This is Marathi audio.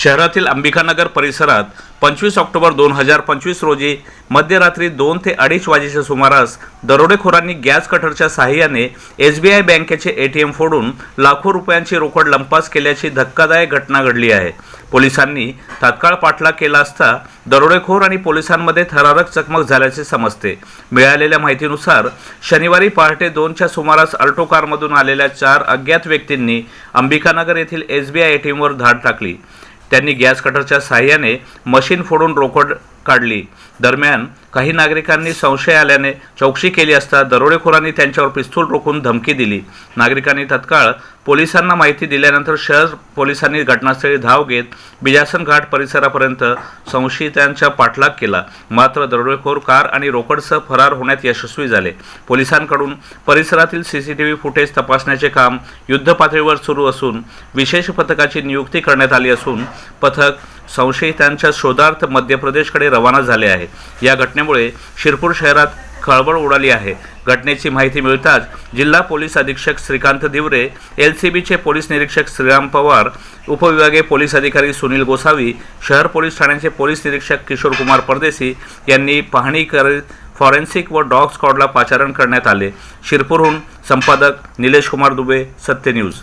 शहरातील अंबिकानगर परिसरात पंचवीस ऑक्टोबर दोन हजार पंचवीस रोजी मध्यरात्री दोन ते अडीच वाजेच्या सुमारास दरोडेखोरांनी गॅस कटरच्या साहाय्याने एस बी आय बँकेचे ए टी एम फोडून लाखो रुपयांची रोकड लंपास केल्याची धक्कादायक घटना घडली आहे. पोलिसांनी तात्काळ पाठलाग केला असता दरोडेखोर आणि पोलिसांमध्ये थरारक चकमक झाल्याचे समजते. मिळालेल्या माहितीनुसार शनिवारी पहाटे दोनच्या सुमारास अल्टो कारमधून आलेल्या चार अज्ञात व्यक्तींनी अंबिकानगर येथील एस बी आय एटीएमवर धाड टाकली. त्यांनी गॅस कटरच्या साह्याने मशीन फोडून रोकड काढली. दरम्यान काही नागरिकांनी संशय आल्याने चौकशी केली असता दरोडेखोरांनी त्यांच्यावर पिस्तूल रोखून धमकी दिली. नागरिकांनी तत्काळ पोलिसांना माहिती दिल्यानंतर शहर पोलिसांनी घटनास्थळी धाव घेत बिजासन घाट परिसरापर्यंत संशयितांचा पाठलाग केला. मात्र दरोडेखोर कार आणि रोकडसह फरार होण्यात यशस्वी झाले. पोलिसांकडून परिसरातील सीसीटीव्ही फुटेज तपासण्याचे काम युद्धपातळीवर सुरू असून विशेष पथकाची नियुक्ती करण्यात आली असून पथक संशयितांच्या शोधार्थ मध्य प्रदेशकडे रवाना झाले आहे. या घटनेमुळे शिरपूर शहरात खळबळ उडाली आहे. घटनेची माहिती मिळताच जिल्हा पोलीस अधीक्षक श्रीकांत दिवरे एल सी बीचे पोलीस निरीक्षक श्रीराम पवार उपविभागीय पोलीस अधिकारी सुनील गोसावी शहर पोलीस ठाण्याचे पोलीस निरीक्षक किशोर कुमार परदेशी यांनी पाहणी करीत फॉरेन्सिक व डॉग स्कॉडला पाचारण करण्यात आले. शिरपूरहून संपादक निलेश कुमार दुबे सत्य न्यूज.